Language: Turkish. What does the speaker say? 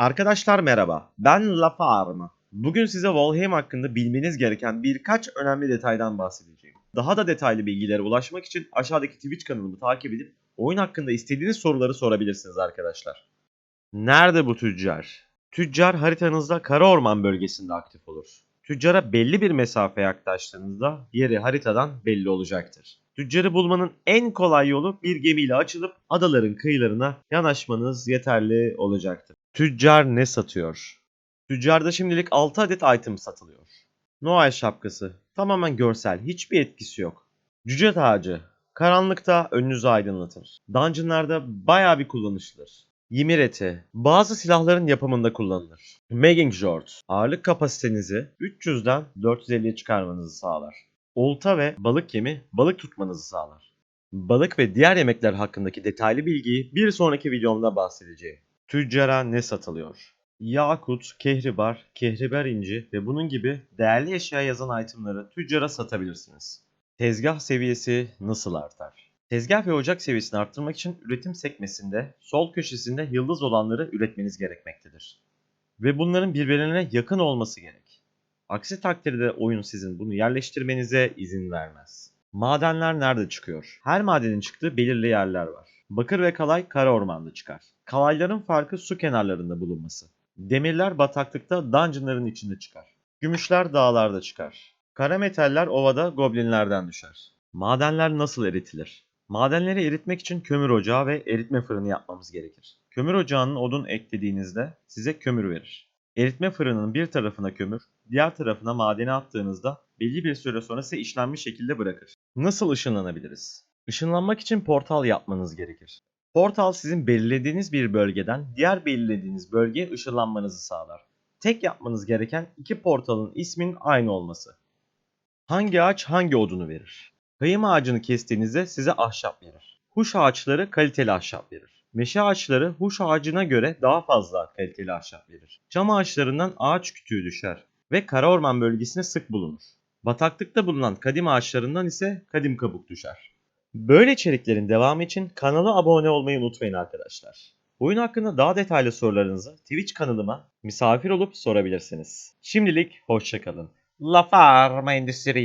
Arkadaşlar merhaba, ben Lafa Arma. Bugün size Valheim hakkında bilmeniz gereken birkaç önemli detaydan bahsedeceğim. Daha da detaylı bilgilere ulaşmak için aşağıdaki Twitch kanalımı takip edip oyun hakkında istediğiniz soruları sorabilirsiniz arkadaşlar. Nerede bu tüccar? Tüccar haritanızda Kara Orman bölgesinde aktif olur. Tüccara belli bir mesafe yaklaştığınızda yeri haritadan belli olacaktır. Tüccarı bulmanın en kolay yolu bir gemiyle açılıp adaların kıyılarına yanaşmanız yeterli olacaktır. Tüccar ne satıyor? Tüccarda şimdilik 6 adet item satılıyor. Noel şapkası. Tamamen görsel. Hiçbir etkisi yok. Cüce tacı. Karanlıkta önünüzü aydınlatır. Dungeonlarda bayağı bir kullanışlıdır. Ymir eti. Bazı silahların yapımında kullanılır. Magging Jord. Ağırlık kapasitenizi 300'den 450'ye çıkarmanızı sağlar. Olta ve balık yemi balık tutmanızı sağlar. Balık ve diğer yemekler hakkındaki detaylı bilgiyi bir sonraki videomda bahsedeceğim. Tüccara ne satılıyor? Yakut, kehribar, kehribar inci ve bunun gibi değerli eşya yazan itemları tüccara satabilirsiniz. Tezgah seviyesi nasıl artar? Tezgah ve ocak seviyesini arttırmak için üretim sekmesinde sol köşesinde yıldız olanları üretmeniz gerekmektedir. Ve bunların birbirine yakın olması gerek. Aksi takdirde oyun sizin bunu yerleştirmenize izin vermez. Madenler nerede çıkıyor? Her madenin çıktığı belirli yerler var. Bakır ve kalay kara ormanda çıkar. Kalayların farkı su kenarlarında bulunması. Demirler bataklıkta dungeonların içinde çıkar. Gümüşler dağlarda çıkar. Kara metaller ovada goblinlerden düşer. Madenler nasıl eritilir? Madenleri eritmek için kömür ocağı ve eritme fırını yapmamız gerekir. Kömür ocağının odun eklediğinizde size kömür verir. Eritme fırınının bir tarafına kömür, diğer tarafına madeni attığınızda belli bir süre sonra size işlenmiş şekilde bırakır. Nasıl ışınlanabiliriz? Işınlanmak için portal yapmanız gerekir. Portal sizin belirlediğiniz bir bölgeden diğer belirlediğiniz bölgeye ışınlanmanızı sağlar. Tek yapmanız gereken iki portalın isminin aynı olması. Hangi ağaç hangi odunu verir? Kayım ağacını kestiğinizde size ahşap verir. Huş ağaçları kaliteli ahşap verir. Meşe ağaçları huş ağacına göre daha fazla kaliteli ahşap verir. Çam ağaçlarından ağaç kütüğü düşer ve kara orman bölgesinde sık bulunur. Bataklıkta bulunan kadim ağaçlarından ise kadim kabuk düşer. Böyle içeriklerin devamı için kanala abone olmayı unutmayın arkadaşlar. Oyun hakkında daha detaylı sorularınızı Twitch kanalıma misafir olup sorabilirsiniz. Şimdilik hoşçakalın. La Farma Endüstri